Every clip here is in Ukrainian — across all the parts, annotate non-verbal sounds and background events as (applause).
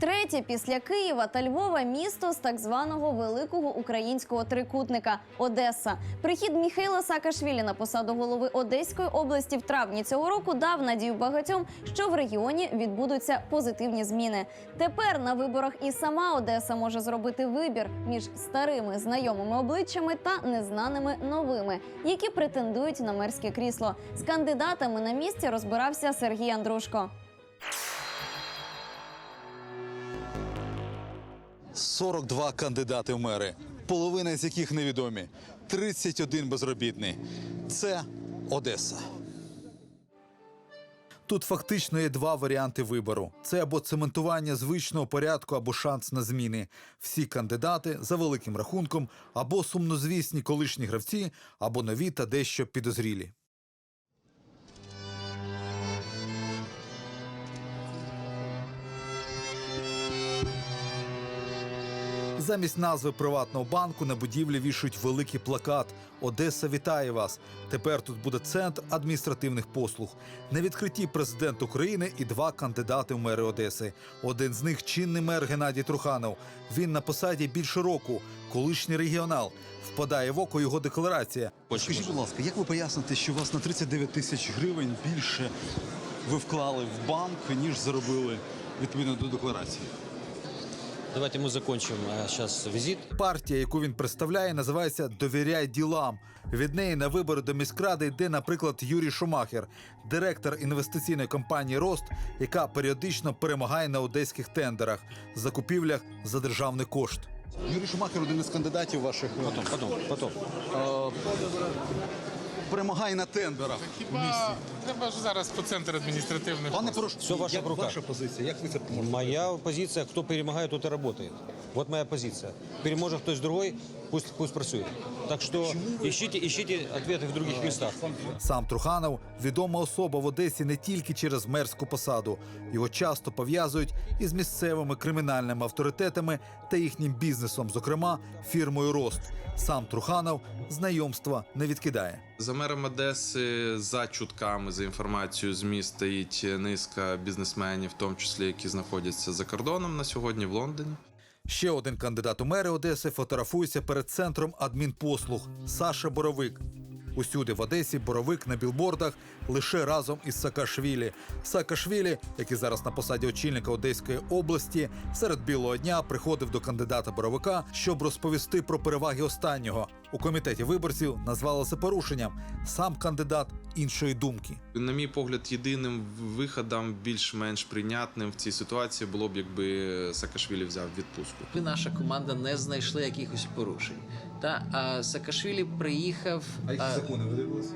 Третє після Києва та Львова місто з так званого великого українського трикутника Одеса. Прихід Міхайла Саакашвілі на посаду голови Одеської області в травні цього року дав надію багатьом, що в регіоні відбудуться позитивні зміни. Тепер на виборах і сама Одеса може зробити вибір між старими знайомими обличчями та незнаними новими, які претендують на мерське крісло. З кандидатами на місці розбирався Сергій Андрушко. 42 кандидати в мери, половина з яких невідомі, 31 безробітний. Це Одеса. Тут фактично є два варіанти вибору: це або цементування звичного порядку, або шанс на зміни. Всі кандидати за великим рахунком, або сумнозвісні колишні гравці, або нові та дещо підозрілі. Замість назви приватного банку на будівлі вішають великий плакат Одеса вітає вас. Тепер тут буде центр адміністративних послуг. На відкритті президент України і два кандидати в мери Одеси. Один з них чинний мер Геннадій Труханов. Він на посаді більше року, колишній регіонал. Впадає в око його декларація. Скажіть, будь ласка, як ви поясните, що у вас на 39 тисяч гривень більше ви вклали в банк, ніж заробили відповідно до декларації? Давайте мы закончим сейчас визит. Партія, яку він представляє, називається Довіряй ділам. Від неї на вибори до міськради йде, наприклад, Юрій Шумахер, директор інвестиційної компанії Рост, яка періодично перемагає на одеських тендерах, закупівлях за державний кошт. Юрій Шумахер один із кандидатів ваших Потом, потом, потом. Перемагає на тендерах. Хіба треба ж зараз по центр адміністративних. Пане. Порошко, Все в ваших як руках. ваша позиція? Як ви це можете? Моя позиція, хто перемагає, тот і працює. От моя позиція. Переможе кто-то другой, пусть, пусть працюет. Так что ищите, ищите ответы в других местах. Сам Труханов відома особа в Одесі не тільки через мерську посаду. Його часто пов'язують із місцевими кримінальними авторитетами та їхнім бізнесом, зокрема фірмою Рост. Сам Труханов знайомства не відкидає. За мером Одеси, за чутками, за інформацією ЗМІ стоїть низка бізнесменів, в тому числі які знаходяться за кордоном на сьогодні в Лондоні. Ще один кандидат у мери Одеси фотографується перед центром адмінпослуг Саша Боровик. Усюди в Одесі Боровик на білбордах лише разом із Саакашвілі. Саакашвілі, який зараз на посаді очільника Одеської області, серед білого дня приходив до кандидата Боровика, щоб розповісти про переваги останнього. У комітеті виборців назвали це порушенням. Сам кандидат іншої думки. На мій погляд, єдиним виходом, більш-менш прийнятним в цій ситуації було б, якби Саакашвілі взяв відпустку. Наша команда не знайшли якихось порушень. Та а Саакашвілі приїхав. а, ви дивилися?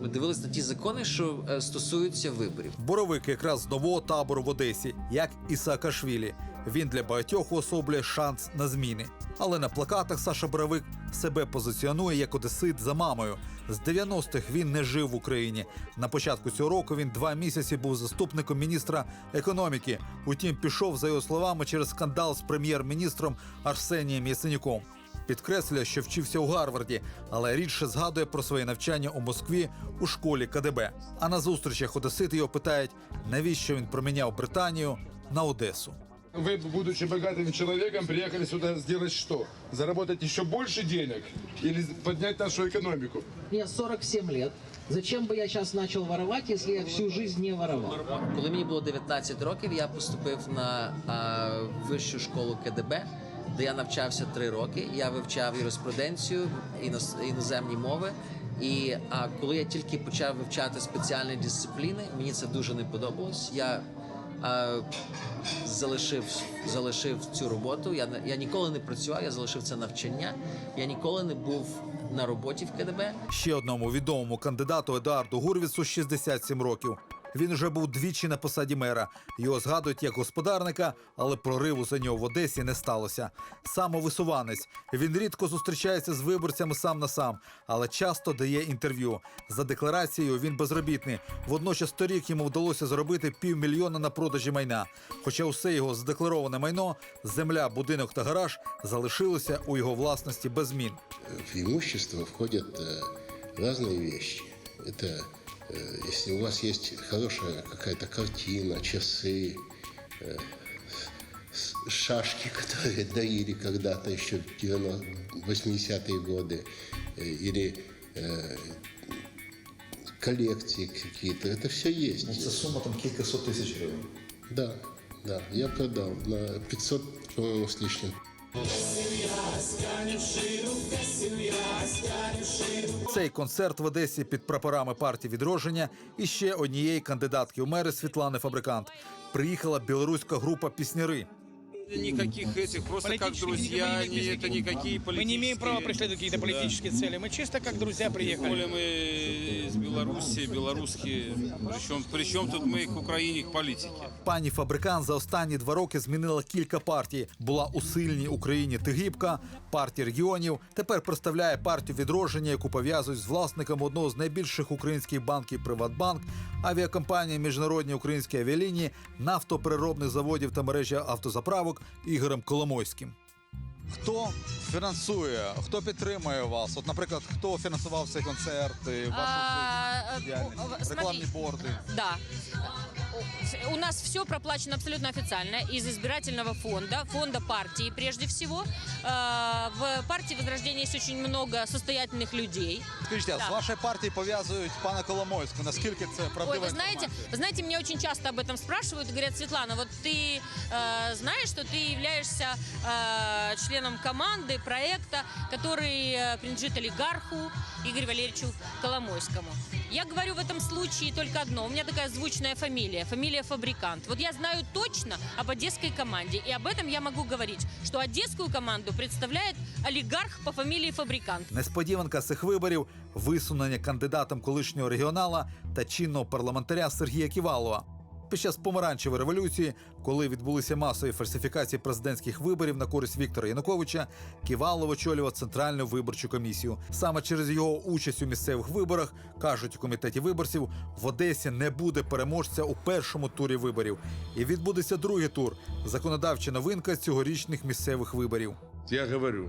Ми дивились на ті закони, що е, стосуються виборів. Боровик якраз з нового табору в Одесі, як і Саакашвілі. Він для багатьох уособлює шанс на зміни. Але на плакатах Саша Боровик себе позиціонує як одесит за мамою. З 90-х він не жив в Україні. На початку цього року він два місяці був заступником міністра економіки. Утім, пішов за його словами через скандал з прем'єр-міністром Арсенієм Яценюком. Підкреслює, що вчився у Гарварді, але рідше згадує про своє навчання у Москві у школі КДБ. А на зустрічах одесити його питають, навіщо він проміняв Британію на Одесу Вы, будучи богатым человеком, приехали сюда сделать что? Заработать еще больше денег или поднять нашу экономику? Мне 47 лет. Зачем бы я сейчас начал воровать, если я всю жизнь не воровал? Коли мені було 19 років, я поступив на а, вищу школу КДБ, де я навчався 3 роки. Я вивчав юриспруденцію, іноз- іноземні мови. І а, коли я тільки почав вивчати спеціальні дисципліни, мені це дуже не подобалось. Я а, залишив, залишив цю роботу. Я, я ніколи не працював, я залишив це навчання. Я ніколи не був на роботі в КДБ. Ще одному відомому кандидату Едуарду Гурвіцу 67 років. Він уже був двічі на посаді мера. Його згадують як господарника, але прориву за нього в Одесі не сталося. Самовисуванець. Він рідко зустрічається з виборцями сам на сам, але часто дає інтерв'ю. За декларацією він безробітний. Водночас торік йому вдалося заробити півмільйона на продажі майна. Хоча усе його задеклароване майно, земля, будинок та гараж залишилися у його власності без змін. В имущество входят э, разные вещи. Это э, если у вас есть хорошая какая-то картина, часы, э, с- шашки, (laughs) которые доили когда-то еще в 80-е годы, э, или э, коллекции какие-то. Это все есть. Це сума там кількасот тисяч гривень. Да, да, я продал на 500, по-моему, с лишним. Цей концерт в Одесі під прапорами партії відродження і ще однієї кандидатки у мери Світлани Фабрикант. Приїхала білоруська група пісняри Никаких этих, просто как Политических друзья, никаких не, это языков. никакие политические... Мы не имеем права преследовать какие-то политические цели. Мы чисто как друзья приехали. Коли мы из Беларуси, белорусские, причем, причем тут мы к Украине, к политике. Пані Фабрикант за останні два роки змінила кілька партій. Була у сильній Україні Тигибка, партії регіонів. Тепер представляє партію відродження, яку пов'язують з власником одного з найбільших українських банків Приватбанк, авіакомпанії Міжнародні українські авіалінії, нафтопереробних заводів та мережі автозаправок Ігорем Коломойським. Хто фінансує, хто підтримує вас? От, наприклад, хто фінансував цей концерт, і вашу А, діяльність, о, смотри, рекламні борди? Да. У нас все проплачено абсолютно официально из избирательного фонда, фонда партии прежде всего. Э, В партии Возрождения есть очень много состоятельных людей. Скажіть, а Да. з вашої партії пов'язують пана Коломойську. Наскільки це правдива Ой, вы знаете, інформація? вы знаете, меня очень часто об этом спрашивают. Говорят, Светлана, вот ты э, знаешь, что ты являешься э, членом команды, проекта, который э, принадлежит олигарху Игорю Валерьевичу Коломойскому. Я говорю в этом случае только одно. У меня такая звучная фамилия, фамилия Фабрикант. Вот я знаю точно об одесской команде, и об этом я могу говорить, что одесскую команду представляет олигарх по фамилии Фабрикант. Несподіванка цих виборів висунення кандидатом колишнього регіонала та чинного парламентаря Сергія Ківалова. Під час помаранчевої революції, коли відбулися масові фальсифікації президентських виборів на користь Віктора Януковича, Ківалов очолював центральну виборчу комісію. Саме через його участь у місцевих виборах кажуть у комітеті виборців, в Одесі не буде переможця у першому турі виборів, і відбудеться другий тур законодавча новинка цьогорічних місцевих виборів. Я говорю,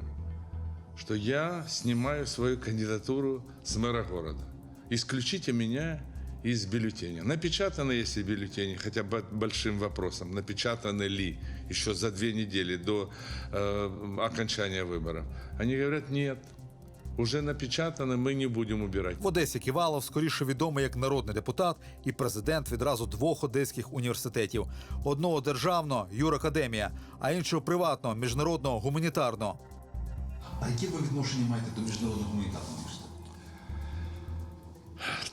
что я снимаю свою кандидатуру с мэра города. Исключите меня из бюллетеня. Напечатаны если бюллетени, хотя бы большим вопросом, напечатаны ли еще за две недели до э, окончания выборов. Они говорят, нет, уже напечатано, мы не будем убирать. В Одесі Ківалов скоріше відомий як народний депутат і президент відразу двох одеських університетів: одного державного юракадемія, а іншого приватного міжнародного гуманітарного. А які ви відношення маєте до міжнародного гуманітарного університету?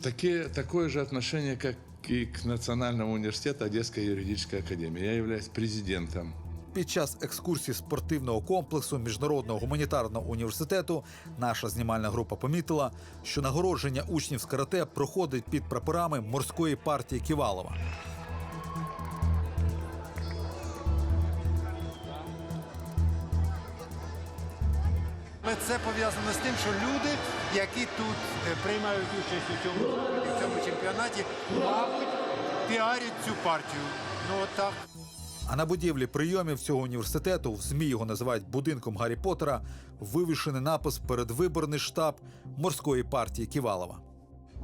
Такие, такое же отношение, как и к Национальному университету Одесской юридической академии. Я являюсь президентом Під час екскурсії спортивного комплексу міжнародного гуманітарного університету наша знімальна група помітила, що нагородження учнів з карате проходить під прапорами морської партії Ківалова. Це пов'язано з тим, що люди, які тут е, приймають участь у цьому заході, в цьому чемпіонаті, мабуть, піарять цю партію. Ну от так. А на будівлі прийомів цього університету, в ЗМІ його називають будинком Гаррі Поттера, вивішений напис передвиборний штаб морської партії Ківалова.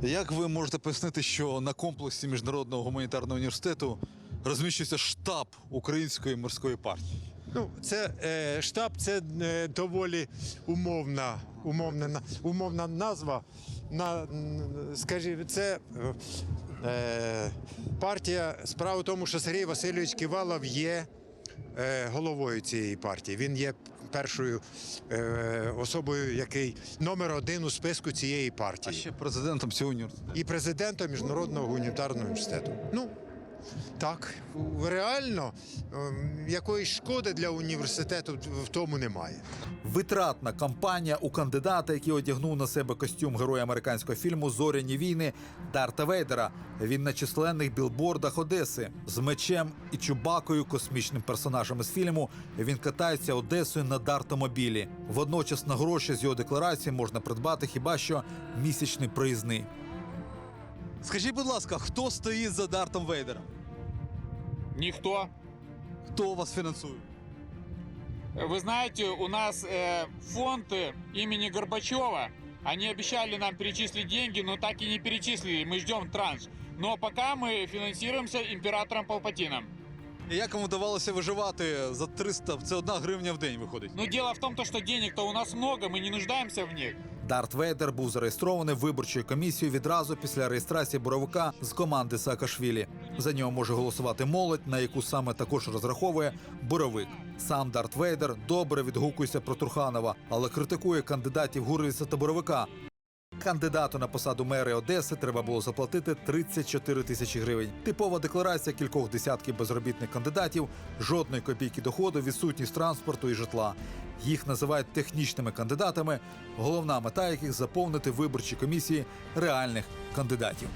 Як ви можете пояснити, що на комплексі міжнародного гуманітарного університету розміщується штаб української морської партії? Ну, це е, штаб, це е, доволі умовна, умовна, умовна назва. На, скажімо, це е, партія. Справа в тому, що Сергій Васильович Ківалов є е, головою цієї партії. Він є першою е, особою, який номер один у списку цієї А партії. ще президентом цього університету. І президентом Міжнародного гуманітарного університету. Ну, так, реально ем, якоїсь шкоди для університету в тому немає. Витратна кампанія у кандидата, який одягнув на себе костюм героя американського фільму Зоряні війни Дарта Вейдера. Він на численних білбордах Одеси з мечем і чубакою, космічним персонажем із фільму. Він катається Одесою на дартомобілі. Водночас на гроші з його декларації можна придбати хіба що місячний проїзний. Скажіть, будь ласка, хто стоїть за Дартом Вейдером? Никто. Хто вас фінансує? Вы знаете, у нас э, фонд э, имени Горбачева. Они обещали нам перечислить деньги, но так и не перечислили. Мы ждем транш. Но пока мы финансируемся императором Палпатином. Як вам вдавалося виживати за 300, це одна гривня в день виходить. Но дело в том, то, что денег-то у нас много, мы не нуждаемся в них. Дарт Вейдер був зареєстрований виборчою комісією відразу після реєстрації боровика з команди Саакашвілі. За нього може голосувати молодь, на яку саме також розраховує боровик. Сам Дарт Вейдер добре відгукується про Турханова, але критикує кандидатів Гурвіса та боровика. Кандидату на посаду мери Одеси треба було заплатити 34 тисячі гривень. Типова декларація кількох десятків безробітних кандидатів, жодної копійки доходу, відсутність транспорту і житла. Їх називають технічними кандидатами, головна мета яких заповнити виборчі комісії реальних кандидатів.